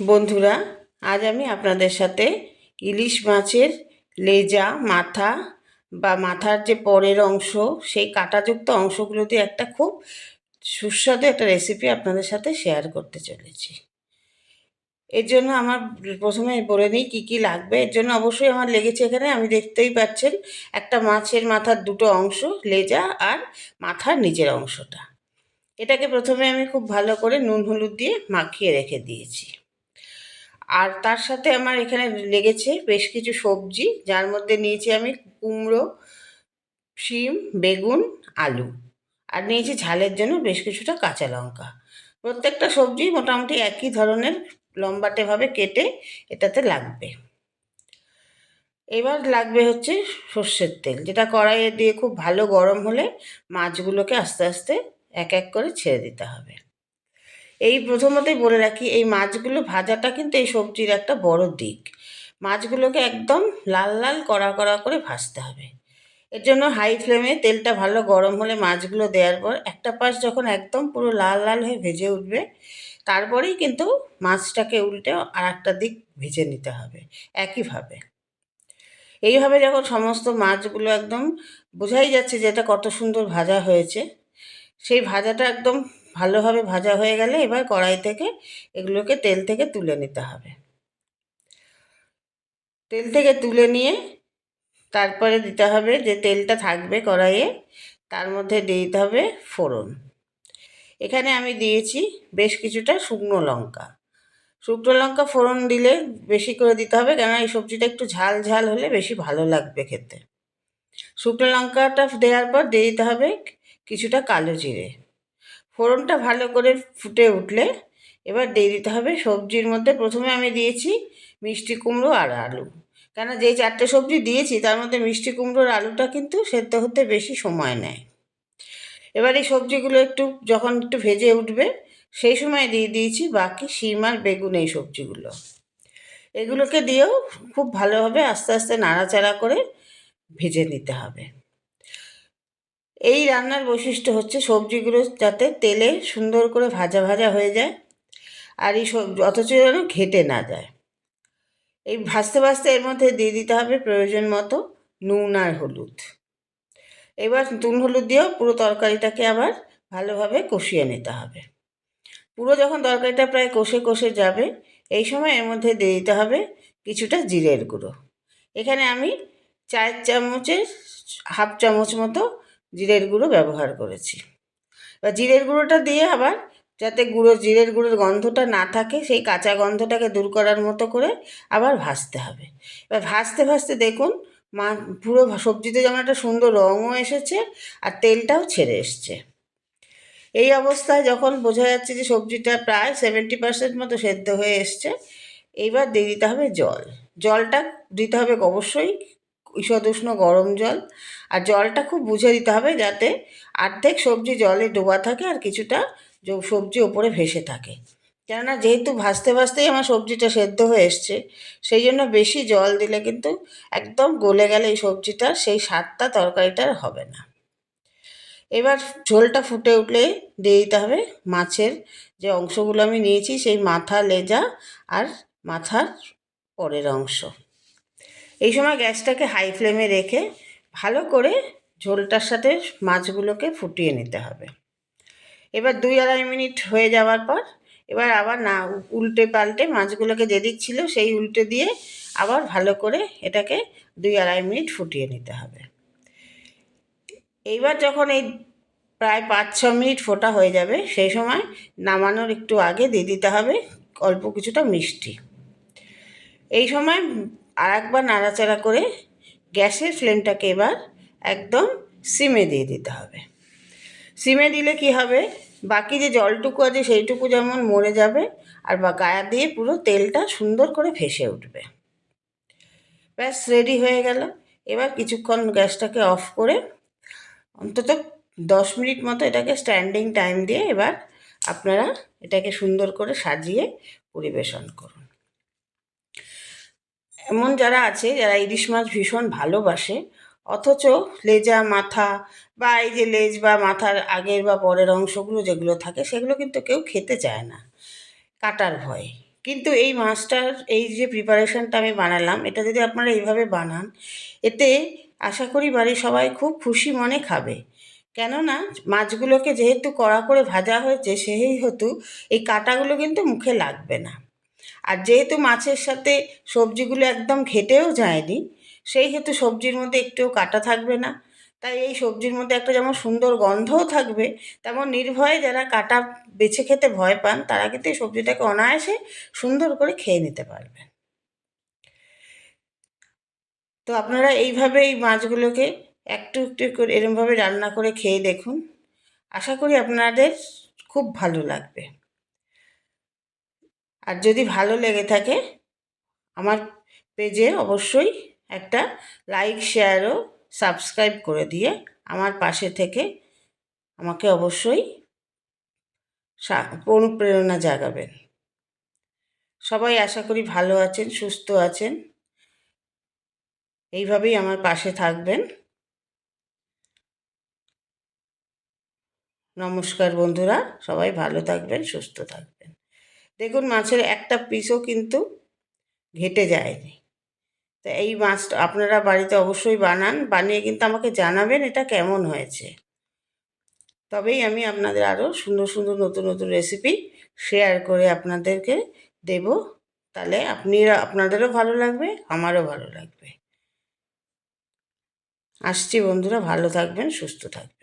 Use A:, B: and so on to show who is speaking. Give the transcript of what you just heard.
A: বন্ধুরা, আজ আমি আপনাদের সাথে ইলিশ মাছের লেজা, মাথা বা মাথার যে পরের অংশ, সেই কাঁটাযুক্ত অংশগুলো দিয়ে একটা খুব সুস্বাদু একটা রেসিপি আপনাদের সাথে শেয়ার করতে চলেছি। এর জন্য আমার প্রথমে বলে নিই কী কী লাগবে। এর জন্য অবশ্যই আমার লেগেছে এখানে, আমি দেখতেই পাচ্ছেন একটা মাছের মাথার দুটো অংশ, লেজা আর মাথার নিজের অংশটা। এটাকে প্রথমে আমি খুব ভালো করে নুন, হলুদ দিয়ে মাখিয়ে রেখে দিয়েছি। আর তার সাথে আমার এখানে লেগেছে বেশ কিছু সবজি, যার মধ্যে নিয়েছি আমি কুমড়ো, শিম, বেগুন, আলু। আর নিয়েছি ঝালের জন্য বেশ কিছুটা কাঁচা লঙ্কা। প্রত্যেকটা সবজি মোটামুটি একই ধরনের লম্বাটেভাবে কেটে এটাতে লাগবে। এবার লাগবে হচ্ছে সর্ষের তেল, যেটা কড়াইয়ে দিয়ে খুব ভালো গরম হলে মাছগুলোকে আস্তে আস্তে এক এক করে ছেড়ে দিতে হবে। এই প্রথমতেই বলে রাখি, এই মাছগুলো ভাজাটা কিন্তু এই সবজির একটা বড় দিক। মাছগুলোকে একদম লাল লাল কড়া কড়া করে ভাজতে হবে। এর জন্য হাই ফ্লেমে তেলটা ভালো গরম হলে মাছগুলো দেওয়ার পর একটা পাশ যখন একদম পুরো লাল লাল হয়ে ভেজে উঠবে, তারপরেই কিন্তু মাছটাকে উল্টে আর একটা দিক ভেজে নিতে হবে একইভাবে। এইভাবে যখন সমস্ত মাছগুলো একদম বোঝাই যাচ্ছে যে এটা কত সুন্দর ভাজা হয়েছে, সেই ভাজাটা একদম ভালোভাবে ভাজা হয়ে গেলে এবার কড়াই থেকে এগুলোকে তেল থেকে তুলে নিতে হবে। তেল থেকে তুলে নিয়ে তারপরে দিতে হবে যে তেলটা থাকবে কড়াইয়ে, তার মধ্যে দিয়ে দিতে হবে ফোড়ন। এখানে আমি দিয়েছি বেশ কিছুটা শুকনো লঙ্কা। শুকনো লঙ্কা ফোড়ন দিলে বেশি করে দিতে হবে কেননা এই সবজিটা একটু ঝাল ঝাল হলে বেশি ভালো লাগবে খেতে। শুকনো লঙ্কাটা দেওয়ার পর দিয়ে দিতে হবে কিছুটা কালো জিরে। ফোড়নটা ভালো করে ফুটে উঠলে এবার দিয়ে দিতে হবে সবজির মধ্যে প্রথমে আমি দিয়েছি মিষ্টি কুমড়ো আর আলু। কেন যেই চারটে সবজি দিয়েছি, তার মধ্যে মিষ্টি কুমড়োর আলুটা কিন্তু সেদ্ধ হতে বেশি সময় নেয়। এবার এই সবজিগুলো একটু যখন একটু ভেজে উঠবে, সেই সময় দিয়ে দিয়েছি বাকি শিম আর বেগুন এই সবজিগুলো। এগুলোকে দিয়েও খুব ভালোভাবে আস্তে আস্তে নাড়াচাড়া করে ভেজে নিতে হবে। এই রান্নার বৈশিষ্ট্য হচ্ছে সবজিগুলো যাতে তেলে সুন্দর করে ভাজা ভাজা হয়ে যায় আর এই সব অথচ যেন ঘেটে না যায়। এই ভাজতে ভাজতে এর মধ্যে দিয়ে দিতে হবে প্রয়োজন মতো নুন আর হলুদ। এবার নুন হলুদ দিয়েও পুরো তরকারিটাকে আবার ভালোভাবে কষিয়ে নিতে হবে। পুরো যখন তরকারিটা প্রায় কষে কষে যাবে, এই সময় এর মধ্যে দিয়ে দিতে হবে কিছুটা জিরের গুঁড়ো। এখানে আমি চায়ের চামচের হাফ চামচ মতো জিরের গুঁড়ো ব্যবহার করেছি। এবার জিরের গুঁড়োটা দিয়ে আবার যাতে গুঁড়ো, জিরের গুঁড়োর গন্ধটা না থাকে, সেই কাঁচা গন্ধটাকে দূর করার মতো করে আবার ভাজতে হবে। এবার ভাজতে ভাজতে দেখুন, মা, পুরো সবজিতে যেমন একটা সুন্দর রঙও এসেছে আর তেলটাও ছেড়ে এসছে। এই অবস্থায় যখন বোঝা যাচ্ছে যে সবজিটা প্রায় সেভেন্টি পার্সেন্ট মতো সেদ্ধ হয়ে এসছে, এইবার দিয়ে দিতে হবে জল। জলটা দিতে হবে অবশ্যই ঈষদুষ্ণ গরম জল আর জলটা খুব বুঝে দিতে হবে যাতে অর্ধেক সবজি জলে ডোবা থাকে আর কিছুটা সবজি ওপরে ভেসে থাকে। কেননা যেহেতু ভাজতে ভাজতেই আমার সবজিটা সেদ্ধ হয়ে এসছে, সেই জন্য বেশি জল দিলে কিন্তু একদম গলে গেলে এই সবজিটার সেই স্বাদটা তরকারিটার হবে না। এবার ঝোলটা ফুটে উঠলে দিয়ে দিতে হবে মাছের যে অংশগুলো আমি নিয়েছি সেই মাথা, লেজা আর মাথার পরের অংশ। এই সময় গ্যাসটাকে হাই ফ্লেমে রেখে ভালো করে ঝোলটার সাথে মাছগুলোকে ফুটিয়ে নিতে হবে। এবার দুই আড়াই মিনিট হয়ে যাওয়ার পর এবার আবার না, উল্টে পাল্টে মাছগুলোকে যেদিক ছিল সেই উল্টে দিয়ে আবার ভালো করে এটাকে দুই আড়াই মিনিট ফুটিয়ে নিতে হবে। এইবার যখন এই প্রায় পাঁচ, ছ মিনিট ফোটা হয়ে যাবে, সেই সময় নামানোর একটু আগে দিয়ে দিতে হবে অল্প কিছুটা মিষ্টি। এই সময় আর একবার নাড়াচাড়া করে গ্যাসের ফ্লেমটাকে এবার একদম সিমে দিয়ে দিতে হবে। সিমে দিলে কি হবে? বাকি যে জলটুকু আছে সেইটুকু যেমন মরে যাবে আর বা গায়া দিয়ে পুরো তেলটা সুন্দর করে ভেসে উঠবে। ব্যাস রেডি হয়ে গেল। এবার কিছুক্ষণ গ্যাসটাকে অফ করে অন্তত দশ মিনিট মতো এটাকে স্ট্যান্ডিং টাইম দিয়ে এবার আপনারা এটাকে সুন্দর করে সাজিয়ে পরিবেশন করুন। এমন যারা আছে যারা ইলিশ মাছ ভীষণ ভালোবাসে, অথচ লেজা মাথা বা এই যে লেজ বা মাথার আগের বা পরের অংশগুলো যেগুলো থাকে, সেগুলো কিন্তু কেউ খেতে চায় না, কাটার ভয়ে। কিন্তু এই মাছটার, এই যে প্রিপারেশনটা আমি বানালাম, এটা যদি আপনারা এইভাবে বানান, এতে আশা করি বাড়ির সবাই খুব খুশি মনে খাবে। কেননা মাছগুলোকে যেহেতু কড়া করে ভাজা হয়েছে, সেই হেতু এই কাঁটাগুলো কিন্তু মুখে লাগবে না। আর যেহেতু মাছের সাথে সবজিগুলো একদম ঘেটেও যায়নি, সেই হেতু সবজির মধ্যে একটুও কাটা থাকবে না। তাই এই সবজির মধ্যে একটা যেমন সুন্দর গন্ধও থাকবে, তেমন নির্ভয়ে যারা কাটা বেছে খেতে ভয় পান, তারা কিন্তু এই সবজিটাকে অনায়াসে সুন্দর করে খেয়ে নিতে পারবেন তো আপনারা এইভাবে এই মাছগুলোকে একটু একটু করে এরমভাবে রান্না করে খেয়ে দেখুন। আশা করি আপনাদের খুব ভালো লাগবে। আর যদি ভালো লেগে থাকে, আমার পেজে অবশ্যই একটা লাইক শেয়ার ও সাবস্ক্রাইব করে দিয়ে আমার পাশে থেকে আমাকে অবশ্যই অনুপ্রেরণা জাগাবেন। সবাই আশা করি ভালো আছেন, সুস্থ আছেন। এইভাবেই আমার পাশে থাকবেন। নমস্কার বন্ধুরা, সবাই ভালো থাকবেন, সুস্থ থাকবেন। দেখুন মাছের একটা পিসও কিন্তু ঘেটে যায়নি। তো এই মাছটা আপনারা বাড়িতে অবশ্যই বানান, বানিয়ে কিন্তু আমাকে জানাবেন এটা কেমন হয়েছে। তবেই আমি আপনাদের আরও সুন্দর সুন্দর নতুন নতুন রেসিপি শেয়ার করে আপনাদেরকে দেব। তাহলে আপনিরা, আপনাদেরও ভালো লাগবে, আমারও ভালো লাগবে। আসছি বন্ধুরা, ভালো থাকবেন, সুস্থ থাকবেন।